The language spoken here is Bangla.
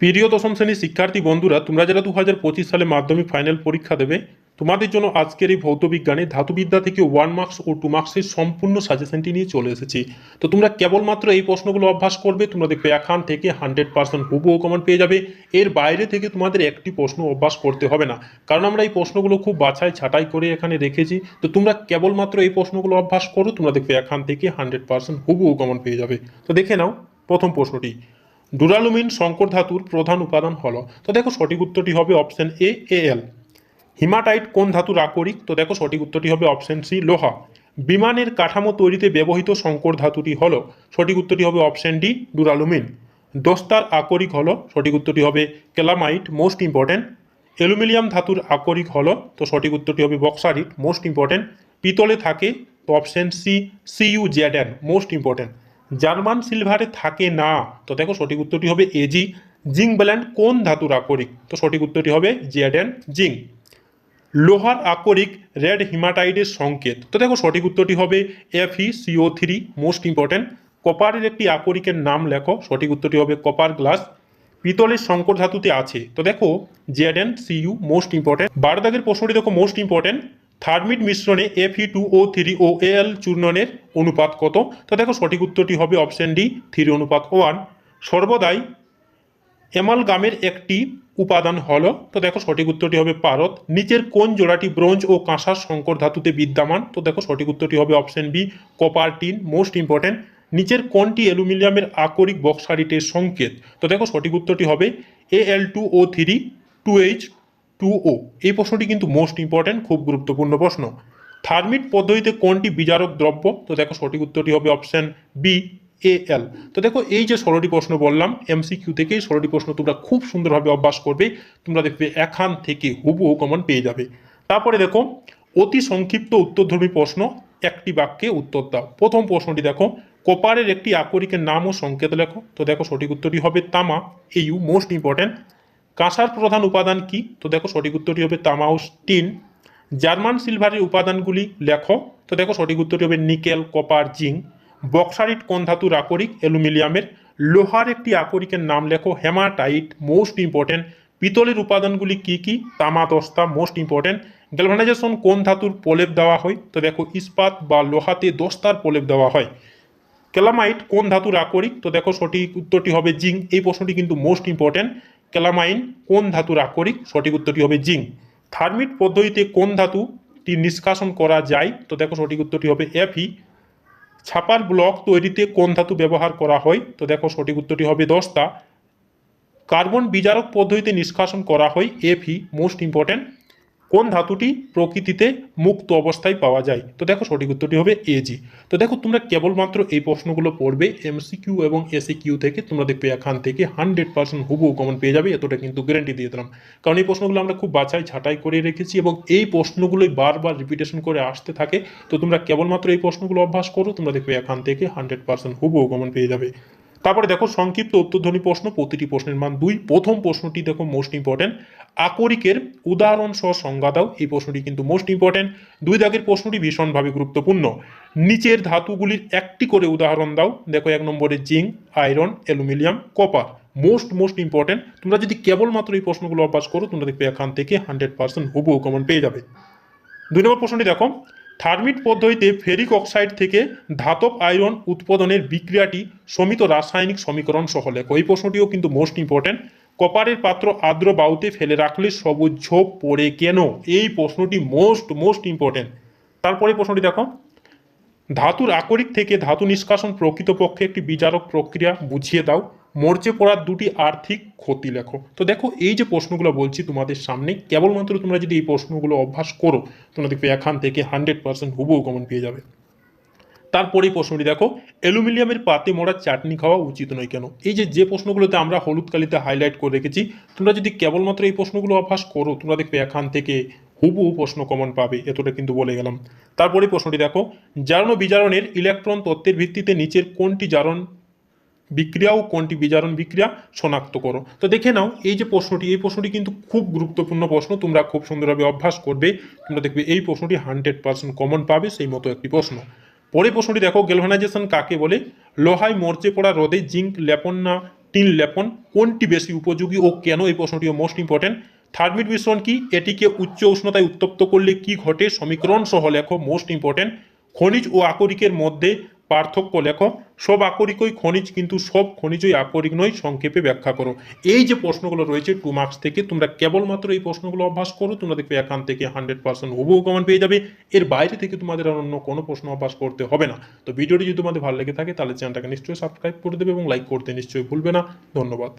প্রিয় দশম শ্রেণির শিক্ষার্থী বন্ধুরা, তোমরা যারা দু হাজার পঁচিশ সালে মাধ্যমিক ফাইনাল পরীক্ষা দেবে, তোমাদের জন্য আজকের এই ভৌতবিজ্ঞানে ধাতুবিদ্যা থেকে ওয়ান মার্কস ও টু মার্কসের সম্পূর্ণ সাজেশনটি নিয়ে চলে এসেছি। তো তোমরা কেবলমাত্র এই প্রশ্নগুলো অভ্যাস করবে, তোমরা দেখবে এখান থেকে হান্ড্রেড পার্সেন্ট হুবহু কমন পেয়ে যাবে। এর বাইরে থেকে তোমাদের একটি প্রশ্ন অভ্যাস করতে হবে না। কারণ আমরা এই প্রশ্নগুলো খুব বাছাই ছাঁটাই করে এখানে রেখেছি। তো তোমরা কেবলমাত্র এই প্রশ্নগুলো অভ্যাস করো, তোমরা দেখবে এখান থেকে হান্ড্রেড পার্সেন্ট হুবহু কমন পেয়ে যাবে। তো দেখে নাও প্রথম প্রশ্নটি। ডুরালুমিন সংকর ধাতুর প্রধান উপাদান হল। তো দেখো সঠিক উত্তরটি হবে অপশন এ এল হিমাটাইট কোন ধাতুর আকরিক? তো দেখো সঠিক উত্তরটি হবে অপশন সি লোহা। বিমানের কাঠামো তৈরিতে ব্যবহৃত সংকর ধাতুটি হলো, সঠিক উত্তরটি হবে অপশন ডি ডুরালুমিন। দস্তার আকরিক হলো, সঠিক উত্তরটি হবে ক্যালামাইট মোস্ট ইম্পর্টেন্ট অ্যালুমিনিয়াম ধাতুর আকরিক হলো, তো সঠিক উত্তরটি হবে বক্সারিট, মোস্ট ইম্পর্টেন্ট পিতলে থাকে, তো option C C U Z N most important German সিলভারে থাকে না। তো দেখো সঠিক উত্তরটি হবে এজি জিঙ্ক ব্যালেন্ড কোন ধাতুর আকরিক? তো সঠিক উত্তরটি হবে জেডএন জিঙ্ক। লোহার আকরিক রেড হিমাটাইডের সংকেত। তো দেখো সঠিক উত্তরটি হবে F E C O three most important কপারের একটি আকরিকের নাম লেখো, সঠিক উত্তরটি হবে কপার গ্লাস। পিতলের সংকর ধাতুতে আছে। তো দেখো Z N C U most important বারদাগের প্রশ্নটি দেখো মোস্ট ইম্পর্টেন্ট থার্মিট মিশ্রণে F E two O three O L চূর্ণনের অনুপাত কত? তো দেখো সঠিক উত্তরটি হবে অপশন ডি থ্রি অনুপাত ওয়ান সর্বদাই অ্যামালগামের একটি উপাদান হল, তো দেখো সঠিক উত্তরটি হবে পারত নিচের কোন জোড়াটি ব্রোঞ্জ ও কাঁসার সংকর ধাতুতে বিদ্যমান? তো দেখো সঠিক উত্তরটি হবে option B copper tin most important নিচের কোনটি অ্যালুমিনিয়ামের আকরিক বক্সারিটের সংকেত? তো দেখো সঠিক উত্তরটি হবে A L two O three two H two O. এই প্রশ্নটি কিন্তু মোস্ট ইম্পর্ট্যান্ট খুব গুরুত্বপূর্ণ প্রশ্ন। থার্মিট পদ্ধতিতে কোনটি বিজারক দ্রব্য? তো দেখো সঠিক উত্তরটি হবে অপশন বি এ এল তো দেখো এই যে ষোলোটি প্রশ্ন বললাম এমসিকিউ থেকে এই ষোলোটি প্রশ্ন তোমরা খুব সুন্দরভাবে অভ্যাস করবে, তোমরা দেখবে এখান থেকে হুবহু কমন পেয়ে যাবে। তারপরে দেখো, অতি সংক্ষিপ্ত উত্তরধর্মী প্রশ্ন, একটি বাক্যে উত্তর দাও। প্রথম প্রশ্নটি দেখো, কপারের একটি আকরিকের নাম ও সংকেত লেখো। তো দেখো সঠিক উত্তরটি হবে তামা। এই ইউ মোস্ট ইম্পর্টেন্ট কাঁসার প্রধান উপাদান কি? তো দেখো সঠিক উত্তরটি হবে তামা ও স্টিন জার্মান সিলভারের উপাদানগুলি লেখো। তো দেখো সঠিক উত্তরটি হবে নিকেল, কপার, জিঙ্ক। বক্সারিট কোন ধাতুর আকরিক অ্যালুমিনিয়ামের। লোহার একটি আকরিকের নাম লেখো, হেমাটাইট, মোস্ট ইম্পর্টেন্ট। পিতলের উপাদানগুলি কি কি? তামা দস্তা মোস্ট ইম্পর্টেন্ট। গ্যালভানাইজেশন কোন ধাতুর প্রলেপ দেওয়া হয়? তো দেখো ইস্পাত বা লোহাতে দস্তার প্রলেপ দেওয়া হয়। ক্যালামাইট কোন ধাতুর আকরিক তো দেখো সঠিক উত্তরটি হবে জিঙ্ক। এই প্রশ্নটি কিন্তু মোস্ট ইম্পর্টেন্ট। ক্যালামাইন কোন ধাতুর আকরিক? সঠিক উত্তরটি হবে জিঙ্ক। থার্মিট পদ্ধতিতে কোন ধাতুটি নিষ্কাশন করা যায়? তো দেখো সঠিক উত্তরটি হবে এফি ছাপার ব্লক তৈরিতে কোন ধাতু ব্যবহার করা হয়? তো দেখো সঠিক উত্তরটি হবে দশটা। কার্বন বিজারক পদ্ধতিতে নিষ্কাশন করা হয় এফি মোস্ট ইম্পর্টেন্ট কোন ধাতুটি প্রকৃতিতে মুক্ত অবস্থায় পাওয়া যায়? তো দেখো সঠিক উত্তরটি হবে এজি তো দেখো তোমরা কেবলমাত্র এই প্রশ্নগুলো পড়বে এমসিকিউ এবং এসি কিউ থেকে, তোমরা দেখবে এখান থেকে হান্ড্রেড পার্সেন্ট হুবু কমন পেয়ে যাবে, এতটা কিন্তু গ্যারেন্টি দিয়ে দিলাম। কারণ এই প্রশ্নগুলো আমরা খুব বাছাই ছাঁটাই করে রেখেছি এবং এই প্রশ্নগুলোই বারবার রিপিটেশন করে আসতে থাকে। তো তোমরা কেবলমাত্র এই প্রশ্নগুলো অভ্যাস করো, তোমরা দেখবে এখান থেকে হান্ড্রেড পার্সেন্ট হুবু কমন পেয়ে যাবে। তারপরে দেখো সংক্ষিপ্ত উত্তরধ্বনি প্রশ্ন, প্রতিটি প্রশ্নের মান দুই। প্রথম প্রশ্নটি দেখো মোস্ট ইম্পর্টেন্ট আকরিকের উদাহরণ সহ সংজ্ঞা দাও, এই প্রশ্নটি কিন্তু মোস্ট ইম্পর্টেন্ট দুই দাগের প্রশ্নটি ভীষণভাবে গুরুত্বপূর্ণ। নিচের ধাতুগুলির একটি করে উদাহরণ দাও। দেখো এক নম্বরে zinc, iron, aluminium, copper. Most most important তোমরা যদি কেবলমাত্র এই প্রশ্নগুলো অভ্যাস করো, তোমরা দেখবে এখান থেকে হান্ড্রেড পার্সেন্ট হুবহু কমন পেয়ে যাবে। দুই নম্বর প্রশ্নটি দেখো থার্মিট পদ্ধতিতে ফেরিক অক্সাইড থেকে ধাতব আয়রন উৎপাদনের বিক্রিয়াটি সমিত রাসায়নিক সমীকরণ সহ এই প্রশ্নটিও কিন্তু মোস্ট ইম্পর্টেন্ট কপারের পাত্র আর্দ্র বাউতে ফেলে রাখলে সবুজ ঝোপ পড়ে কেন? এই প্রশ্নটি মোস্ট মোস্ট ইম্পর্টেন্ট তারপরে প্রশ্নটি দেখো। ধাতুর আকরিক থেকে ধাতু নিষ্কাশন প্রকৃতপক্ষে একটি বিচারক প্রক্রিয়া, বুঝিয়ে দাও। মরচে পড়ার দুটি আর্থিক ক্ষতি লেখো। তো দেখো, এই যে প্রশ্নগুলো বলছি তোমাদের সামনে, কেবলমাত্র তোমরা যদি এই প্রশ্নগুলো অভ্যাস করো, তোমরা দেখবে এখান থেকে হান্ড্রেড পার্সেন্ট হুবহু কমন পেয়ে যাবে। তারপরে এই প্রশ্নটি দেখো, অ্যালুমিনিয়ামের পাতে মোড়ার চাটনি খাওয়া উচিত নয় কেন? এই যে যে প্রশ্নগুলোতে আমরা হলুদ কালিতে হাইলাইট করে রেখেছি, তোমরা যদি কেবলমাত্র এই প্রশ্নগুলো অভ্যাস করো, তোমরা দেখবে এখান থেকে হুবহু প্রশ্ন কমন পাবে, এতটা কিন্তু বলে গেলাম। তারপরে প্রশ্নটি দেখো, জারণ বিজারণের ইলেকট্রন তত্ত্বের ভিত্তিতে নিচের কোনটি জারণ বিক্রিয়া ও কোনটি বিজারণ বিক্রিয়া শনাক্ত করো। তো দেখে নাও, এই যে প্রশ্নটি, এই প্রশ্নটি কিন্তু খুব গুরুত্বপূর্ণ প্রশ্ন, তোমরা খুব সুন্দরভাবে অভ্যাস করবে, তোমরা দেখবে এই প্রশ্নটি হান্ড্রেড পার্সেন্ট কমন পাবে, সেই মতো একটি প্রশ্ন। পরে প্রশ্নটি দেখো গ্যালভানাইজেশন কাকে বলে? লোহায় মরচে পড়া রোদে জিঙ্ক লেপন না টিন লেপন, কোনটি বেশি উপযোগী ও কেন এই প্রশ্নটিও মোস্ট ইম্পর্টেন্ট থার্মিট মিশ্রণ কি? এটিকে উচ্চ উষ্ণতায় উত্তপ্ত করলে কি ঘটে? সমীকরণ সহ লেখো মোস্ট ইম্পর্টেন্ট খনিজ ও আকরিকের মধ্যে পার্থক্য লেখো। সব আকরিকই খনিজ, কিন্তু সব খনিজই আকরিক নয় সংক্ষেপে ব্যাখ্যা করো। এই যে প্রশ্নগুলো রয়েছে টু মার্কস থেকে, তোমরা কেবলমাত্র এই প্রশ্নগুলো অভ্যাস করো, তোমরা দেখবে এখান থেকে হান্ড্রেড পার্সেন্ট হুবহু কমন পেয়ে যাবে। এর বাইরে থেকে তোমাদের আর অন্য কোনো প্রশ্ন অভ্যাস করতে হবে না। তো ভিডিওটি যদি তোমাদের ভালো লেগে থাকে, তাহলে চ্যানেলটাকে নিশ্চয়ই সাবস্ক্রাইব করে দেবে এবং লাইক করতে নিশ্চয়ই ভুলবে না। ধন্যবাদ।